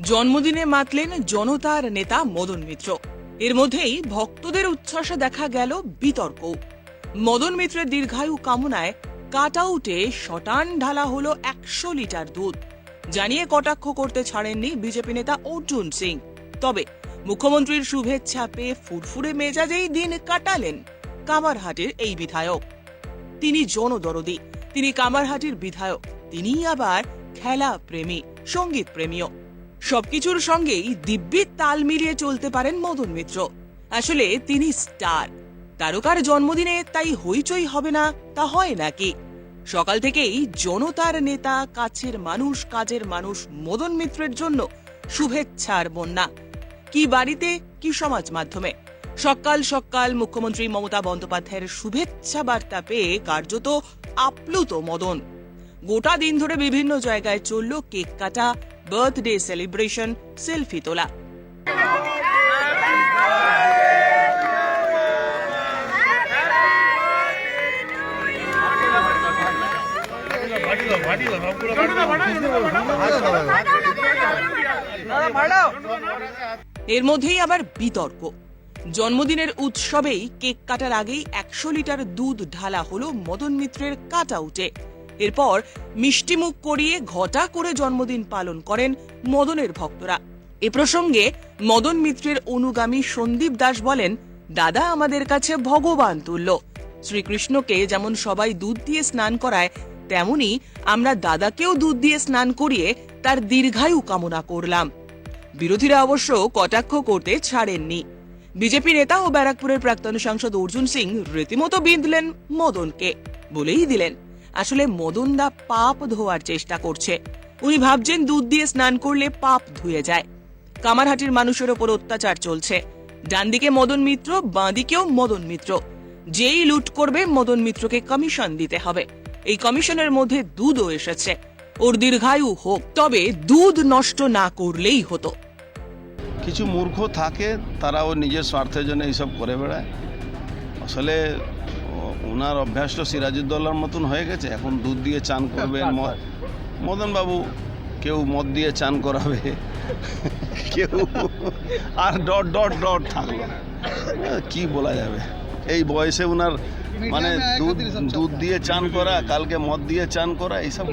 জন্মদিনে মাতলেন জনতার নেতা মদন মিত্র। এর মধ্যেই ভক্তদের উচ্ছ্বাসে দেখা গেল বিতর্ক। মদন মিত্রের দীর্ঘায়ু কামনায় কাট আউটে শটান ঢালা হলো একশো লিটার দুধ। জানিয়ে কটাক্ষ করতে ছাড়েননি বিজেপি নেতা অর্জুন সিং। তবে মুখ্যমন্ত্রীর শুভেচ্ছা পেয়ে ফুরফুরে মেজাজেই দিন কাটালেন কামারহাটের এই বিধায়ক। তিনি জনদরদি, তিনি কামারহাটির বিধায়ক তিনি আবার খেলা প্রেমী সংগীত প্রেমীও সবকিছুর সঙ্গেই দিব্যি তাল মিলিয়ে চলতে পারেন মদন মিত্র। আসলে তিনি স্টার। তারকার জন্মদিনে তাই হইচই হবে না, তা হয় নাকি? সকাল থেকেই জনতার নেতা, কাছের মানুষ, কাজের মানুষ মদন মিত্রের জন্য শুভেচ্ছার বন্যা। কি বাড়িতে, কি সমাজ মাধ্যমে। সকাল সকাল মুখ্যমন্ত্রী মমতা বন্দ্যোপাধ্যায়ের শুভেচ্ছা বার্তা পেয়ে কার্যত আপ্লুত মদন। গোটা দিন ধরে বিভিন্ন জায়গায় চলল কেক কাটা বার্থডে সেলিব্রেশন সেলফি তোলা এর মধ্যেই আবার বিতর্ক। জন্মদিনের উৎসবেই কেক কাটার আগেই একশো লিটার দুধ ঢালা হলো মদন মিত্রের কাট আউটে এরপর মিষ্টিমুখ করিয়ে ঘটা করে জন্মদিন পালন করেন মদনের ভক্তরা। এ প্রসঙ্গে মদন মিত্রের অনুগামী সন্দীপ দাস বলেন, দাদা আমাদের কাছে ভগবান তুল্য। শ্রীকৃষ্ণকে যেমন সবাই দুধ দিয়ে স্নান করায়, তেমনি আমরা দাদাকেও দুধ দিয়ে স্নান করিয়ে তার দীর্ঘায়ু কামনা করলাম। বিরোধীরা অবশ্য কটাক্ষ করতে ছাড়েননি। বিজেপি নেতা ও ব্যারাকপুরের প্রাক্তন সাংসদ অর্জুন সিং রীতিমতো বিঁধলেন মদনকে বলেই দিলেন। আসলে মদনদা পাপ ধোয়ার চেষ্টা করছে। উনি ভাবছেন দুধ দিয়ে স্নান করলে পাপ ধুয়ে যায়। কামারহাটির মানুষের ওপর অত্যাচার চলছে। ডানদিকে মদন মিত্র, বাঁদিকেও মদন মিত্র। যেই লুট করবে, মদন মিত্রকে কমিশন দিতে হবে। এই কমিশনের মধ্যে দুধও এসেছে। ওর দীর্ঘায়ু হোক, তবে দুধ নষ্ট না করলেই হতো। কিছু মূর্খ থাকে তারা ও নিজের স্বার্থের জন্য এইসব করে বেড়ায়। আসলে ওনার অভ্যাস তো সিরাজউদ্দৌলার মতন হয়ে গেছে এখন দুধ দিয়ে চান করবেন ম- মদনবাবু কেউ মদ দিয়ে চান করাবে কেউ আর ডট ডট ডট থাকল কি বলা যাবে? এই বয়সে ওনার মানে দুধ দুধ দিয়ে চান করা কালকে মদ দিয়ে চান করা এইসব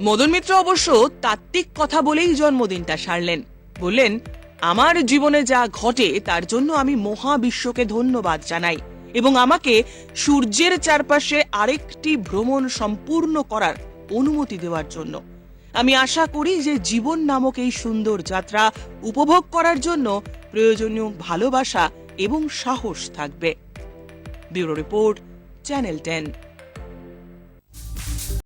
মদন মিত্র অবশ্য তাত্ত্বিক কথা বলেই জন্মদিনটা সারলেন। বললেন আমার জীবনে যা ঘটে তার জন্য আমি মহাবিশ্বকে ধন্যবাদ জানাই। এবং আমাকে সূর্যের চারপাশে আরেকটি ভ্রমণ সম্পূর্ণ করার অনুমতি দেওয়ার জন্য। আমি আশা করি যে জীবন নামক এই সুন্দর যাত্রা উপভোগ করার জন্য প্রয়োজনীয় ভালোবাসা এবং সাহস থাকবে। Bureau report, channel ten.